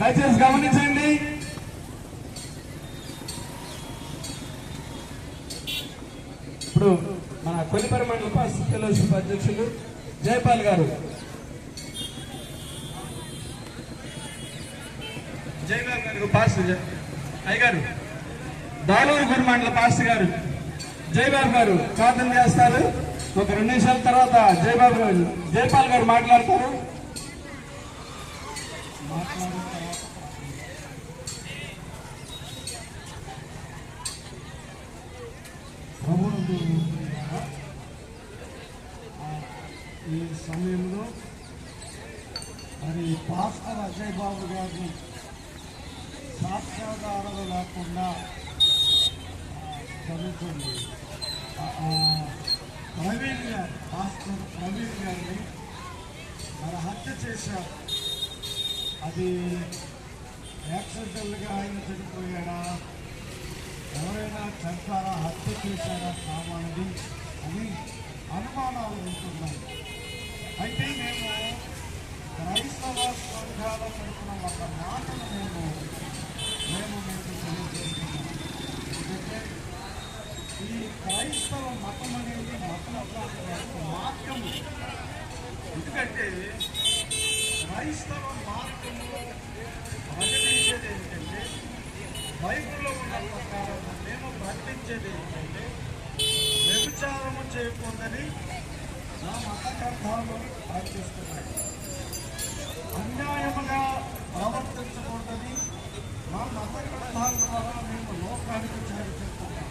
దయచేసి గమనించండి. ఇప్పుడు మన కొలిపరి మండల పాస్ ఫెలోషిప్ అధ్యక్షులు జయపాల్ గారు. జయపాల్ గారు పాస్ అయ్యగారు దాలూరు గురు మండల పాస్ గారు జయబాబు గారు ప్రార్థన చేస్తారు. ఒక రెండు నిమిషాల తర్వాత జయబాబు గారు జయపాల్ గారు మాట్లాడతారు. ప్రభువునందు ఈ సమయంలో మరి భాస్కర్ అజయ్ బాబు గారిని సాక్షాధారణ లేకుండా చదువుతుంది ప్రవీణ్ గారు భాస్కర్ ప్రవీణ్ గారిని మరి హత్య చేశారు. అది యాక్సిడెంటల్గా ఆయన చనిపోయాడా? ఎవరైనా చంపారా హత్య చేశారా కావాలని అని అనుమానాలు ఉంటున్నాయి. అయితే మేము క్రైస్తవ సంఘాల తరఫున ఒక మాటను మేము మేము మీకు తెలియజేస్తున్నాం. ఎందుకంటే ఈ క్రైస్తవ మతం అనేది మతం మార్గము. ఎందుకంటే క్రైస్తవ మార్గంలో ప్రకటించేది ఏంటంటే బైబుల్లో ఉన్న ప్రకారం మేము ప్రకటించేది ఏంటంటే వ్యభిచారము చేయకూడదని నా మత గ్రంథాలు ప్రకటిస్తున్నాయి అన్యాయముగా ప్రవర్తించకూడదని మా మత గ్రంథాల ద్వారా మేము లోకానికి చేరి చెప్తున్నాం.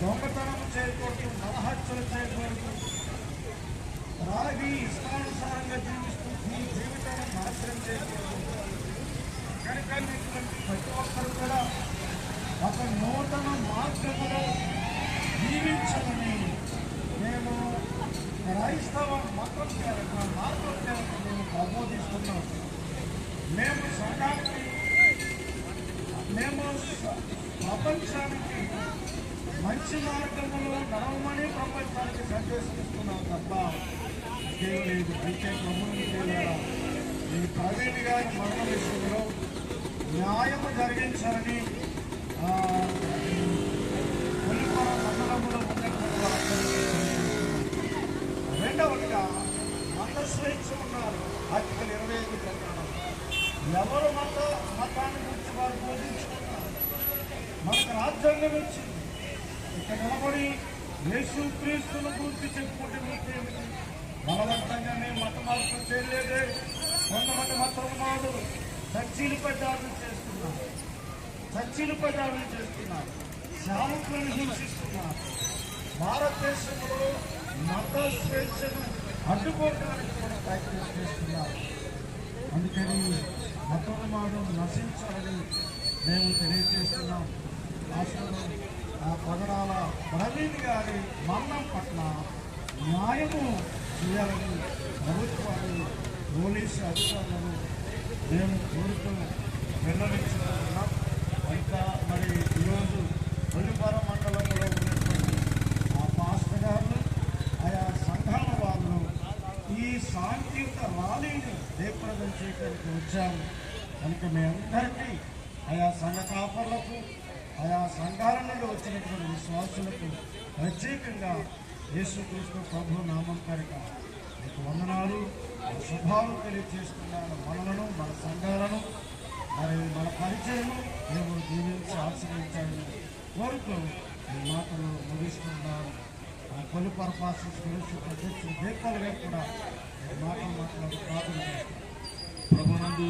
దొంగతనం చేయకూడదు నరహత్యలు చేయకూడదు. రాగి ఇష్టానుసారంగా జీవిస్తూ మీ జీవితాన్ని నాశనం చేయకూడదు. కనుక ఇటువంటి ప్రతి నూతన జీవించమని జీవించాలని మేము క్రైస్తవ మతం చేరక మార్గం చేరక మేము ప్రబోధిస్తున్నాం. మేము సంఘానికి మేము ప్రపంచానికి మంచి మార్గంలో నడవమని ప్రపంచానికి సందేశం ఇస్తున్నాం తప్ప లేదు. అయితే ప్రభుత్వం చేయాలా ఈ ప్రవీణ్ గారి మరణ విషయంలో న్యాయం జరిగించాలని ఆ, కొలిపర మండలంలో ఉన్నటువంటి వారందరికీ తెలియజేస్తున్నాం. రెండవదిగా మత స్వేచ్ఛ ఉన్నారు ఆర్టికల్ ఇరవై ఐదు ప్రకారం ఎవరు మత మతాన్ని గురించి వారు బోధించుకున్నారు మనకు రాజ్యాంగం ఇచ్చింది ఇక్కడ నిలబడి యేసు క్రీస్తుల గురించి చెప్పుకుంటే మీకేమిటి బలవంతంగానే మత మార్పు చేయలేదే కొంతమంది మతోన్మాదులు చర్చీలపై దాడులు చేస్తున్నారు చర్చీలపై దాడులు చేస్తున్నారు సేవకులను హింసిస్తున్నారు భారతదేశంలో మత స్వేచ్ఛను అడ్డుకోవడానికి కూడా ప్రయత్నం చేస్తున్నారు అందుకని మతోన్మాదం నశించాలని మేము తెలియజేస్తున్నాం రాష్ట్రంలో ఆ పగడాల ప్రవీణ్ గారి మరణం పట్ల న్యాయము చేయాలని ప్రభుత్వాన్ని పోలీసు అధికారులను మేము కోరుతూ విన్నవించుకుంటున్నాం ఇంకా మరి ఈరోజు కొల్లిపార మండలంలో ఉన్నటువంటి ఆ పాస్టర్ గారు ఆయా సంఘాల వాళ్ళు ఈ శాంతియుత ర్యాలీని జయప్రదం చేయడానికి వచ్చాము. కనుక మేమందరికీ ఆయా సంఘ కాపర్లకు ఆయా సంఘాల నుండి వచ్చినటువంటి విశ్వాసులకు ప్రత్యేకంగా యేసుక్రీస్తు ప్రభు నామం కనుక మీకు వందనాలు శుభాలు తెలియజేస్తున్నాను. మనలను మన సంఘాలను మరి మన పరిచయము మేము దీవించి ఆశ్రయించాలని కోరుతూ ఈ మాటలు ముగిస్తున్నాను. ఆ కొలు పరపాసు ఫెలోషిప్ అధ్యక్షుడు జయపాల్ గారు కూడా ఈ మాటలు మాట్లాడి ప్రార్థన చేస్తారు. ప్రభునందు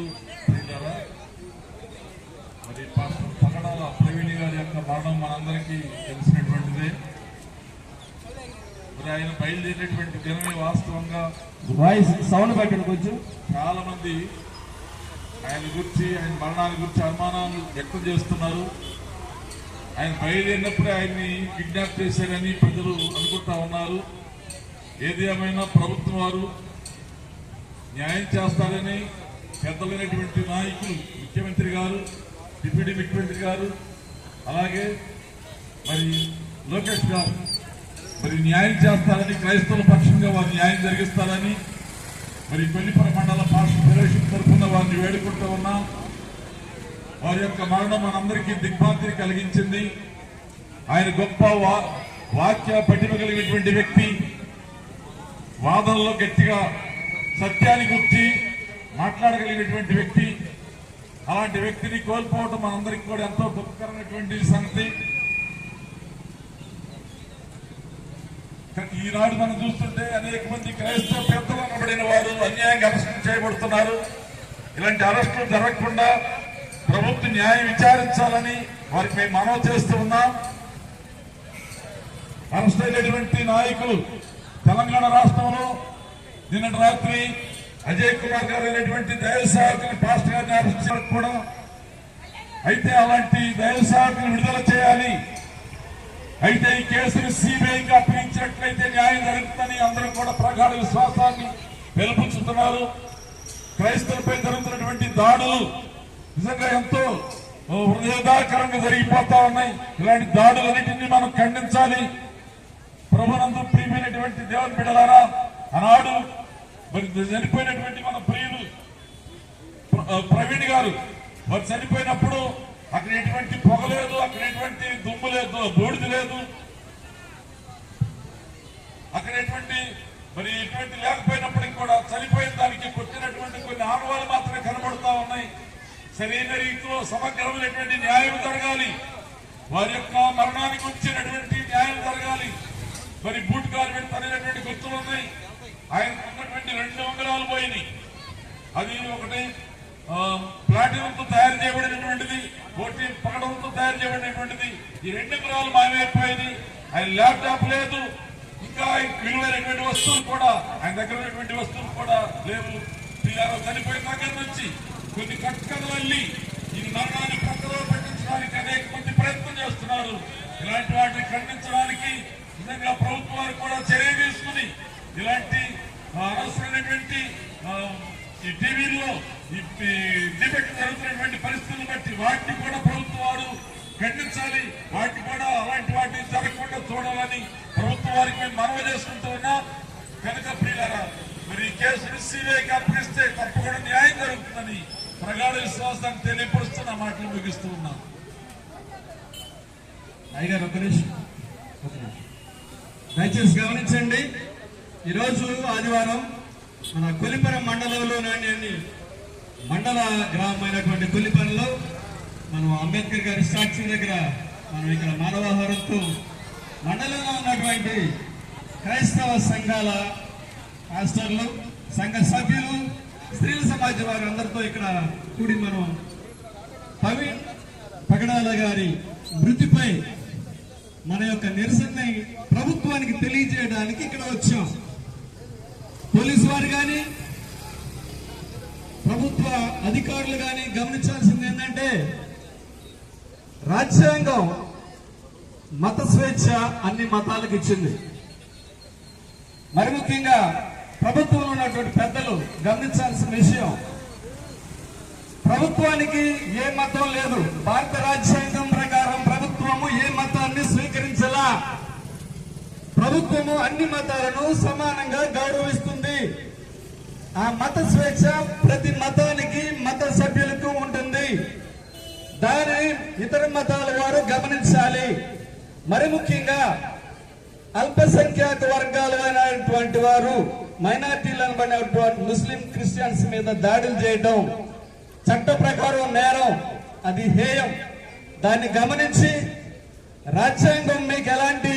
మరి పగడాల ప్రవీణి గారి యొక్క మరణం మనందరికీ తెలిసినటువంటిదే. మరి ఆయన బయలుదేరినటువంటి దినమే వాస్తవంగా వాయిస్ సౌండ్ పెట్టండి కొంచెం. చాలా మంది ఆయన గురించి ఆయన మరణాన్ని గురించి అనుమానాలు వ్యక్తం చేస్తున్నారు. ఆయన బయలుదేరినప్పుడే ఆయన్ని కిడ్నాప్ చేశారని ప్రజలు అనుకుంటా ఉన్నారు. ఏది ఏమైనా ప్రభుత్వం వారు న్యాయం చేస్తారని పెద్దలైనటువంటి నాయకులు ముఖ్యమంత్రి గారు డిప్యూటీ ముఖ్యమంత్రి గారు అలాగే మరి లోకేష్ గారు మరి న్యాయం చేస్తారని క్రైస్తవుల పక్షంగా వారు న్యాయం జరిగిస్తారని మరి కొల్లిపర మండల పార్టీ ఫెలోషిప్ వారిని వేడుకుంటూ ఉన్నాం. వారి యొక్క మరణం మనందరికీ దిగ్భాంతిని కలిగించింది. ఆయన గొప్ప వా- వాక్య పటిమ కలిగినటువంటి వ్యక్తి. వాదనలో గట్టిగా సత్యాన్ని గుర్తి మాట్లాడగలిగినటువంటి వ్యక్తి. అలాంటి వ్యక్తిని కోల్పోవడం మనందరికీ కూడా ఎంతో దుఃఖకరమైనటువంటి సంగతి. ఈనాడు మనం చూస్తుంటే అనేక మంది క్రైస్తవ పెద్దలు అనబడిన వారు అన్యాయంగా అరెస్టు చేయబడుతున్నారు. ఇలాంటి అరెస్టులు జరగకుండా ప్రభుత్వం న్యాయం విచారించాలని వారికి మేము మనవి చేస్తూ ఉన్నాం. అరెస్ట్ అయినటువంటి నాయకులు తెలంగాణ రాష్ట్రంలో నిన్నటి రాత్రి అజయ్ కుమార్ గారు అయినటువంటి దైవ సేవకుని పాస్టర్ గారిని అరెస్ట్ కూడా అయితే అలాంటి దైవ సేవకుని విడుదల చేయాలి. అయితే ఈ కేసును సిబిఐకి అప్పగించినట్లయితే న్యాయం జరుగుతుందని అందరూ కూడా ప్రగాఢ విశ్వాసాన్ని వెలుపుచుతున్నారు. క్రైస్తవులపై జరుగుతున్నటువంటి దాడులు నిజంగా ఎంతో హృదయదాకరంగా జరిగిపోతా ఉన్నాయి. ఇలాంటి దాడులన్నింటినీ మనం ఖండించాలి. ప్రభునందు ప్రియమైనటువంటి దేవుని బిడలారా ఆనాడు మరి చనిపోయినటువంటి మన ప్రియులు ప్రవీణ్ గారు వారు చనిపోయినప్పుడు అక్కడ ఎటువంటి పొగ లేదు అక్కడ ఎటువంటి దుమ్ము లేదు బూడిద లేదు. అక్కడ ఎటువంటి మరి ఎటువంటి లేకపోయినప్పటికీ కూడా చనిపోయిన దానికి సరైన రీతిలో సమగ్రమైనటువంటి న్యాయం జరగాలి. వారి యొక్క మరణానికి వచ్చినటువంటి న్యాయం జరగాలి. మరి బూట్ గార్మెంట్ తగినటువంటి గుర్తులు ఉన్నాయి. ఆయన ఉన్నటువంటి రెండు ఉంగరాలు పోయినాయి. అది ఒకటి ప్లాటినంతో తయారు చేయబడినటువంటిది ఒకటి పగడంతో తయారు చేయబడినటువంటిది. ఈ రెండు ఉంగరాలు మాయమైపోయింది ఆయన ల్యాప్టాప్ లేదు. ఇంకా విలువైనటువంటి వస్తువులు కూడా ఆయన దగ్గర ఉన్నటువంటి వస్తువులు కూడా లేవు. పిల్లలు చనిపోయిన దగ్గర నుంచి కొన్ని కట్టుకథలు వెళ్ళి ఈ మరణాన్ని పక్కలో పెట్టించడానికి అనేక మంది ప్రయత్నం చేస్తున్నారు. ఇలాంటి వాటిని ఖండించడానికి నిజంగా ప్రభుత్వాలు కూడా చర్య తీసుకుని ఇలాంటి అనవసరమైనటువంటి ఈ టీవీల్లో ఈ జరుగుతున్నటువంటి పరిస్థితులను బట్టి వాటిని కూడా ప్రభుత్వం వారు ఖండించాలి. వాటిని కూడా అలాంటి వాటిని జరగకుండా చూడాలని ప్రభుత్వం వారికి మేము మనవి చేసుకుంటూ ఉన్నాం. కనుక ప్రియులారా మరి ఈ కేసును సిబిఐకి అప్పగిస్తే తప్పకుండా న్యాయం జరుగుతుందని ప్రగాఢ విశ్వాసాన్ని తెలియపరుస్తున్న మాటలు ముగిస్తూ ఉన్నాం అయ్యారు ఒక నిమిషం. దయచేసి గమనించండి ఈరోజు ఆదివారం మన కొలిపరం మండలంలోని మండల గ్రామమైనటువంటి కొలిపరంలో మనం అంబేద్కర్ గారి స్టాచ్యూ దగ్గర మనం ఇక్కడ మానవాహారంతో మండలంలో ఉన్నటువంటి క్రైస్తవ సంఘాల పాస్టర్లు సంఘ సభ్యులు స్త్రీల సమాజం వారి అందరితో ఇక్కడ కూడి మనం ప్రవీణ్ పగడాల గారి మృతిపై మన యొక్క నిరసనని ప్రభుత్వానికి తెలియజేయడానికి ఇక్కడ వచ్చాం. పోలీసు వారు కానీ ప్రభుత్వ అధికారులు కానీ గమనించాల్సింది ఏంటంటే రాజ్యాంగం మత స్వేచ్ఛ అన్ని మతాలకు ఇచ్చింది. మరి ముఖ్యంగా ప్రభుత్వంలో ఉన్నటువంటి పెద్దలు గమనించాల్సిన విషయం ప్రభుత్వానికి ఏ మతం లేదు. భారత రాజ్యాంగం ప్రకారం ప్రభుత్వము ఏ మతాన్ని స్వీకరించలా? ప్రభుత్వము అన్ని మతాలను సమానంగా గౌరవిస్తుంది. ఆ మత స్వేచ్ఛ ప్రతి మతానికి మత సభ్యులకు ఉంటుంది. దానిని ఇతర మతాల వారు గమనించాలి. మరి ముఖ్యంగా అల్పసంఖ్యాక వర్గాలు అయినటువంటి వారు మైనార్టీలను పడినటువంటి ముస్లిం క్రిస్టియన్స్ మీద దాడులు చేయడం చట్ట ప్రకారం నేరం అది హేయం. దాన్ని గమనించి రాజ్యాంగం మీకు ఎలాంటి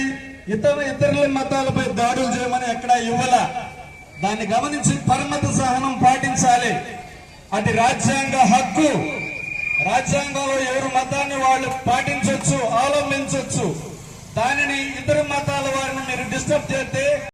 ఇతర ఇతరుల మతాలపై దాడులు చేయమని ఎక్కడ ఇవ్వాల. దాన్ని గమనించి పరమత సహనం పాటించాలి. అది రాజ్యాంగ హక్కు. రాజ్యాంగంలో ఎవరు మతాన్ని వాళ్ళు పాటించవచ్చు అవలంబించవచ్చు దానిని ఇతర మతాల వారిని మీరు డిస్టర్బ్ చేస్తే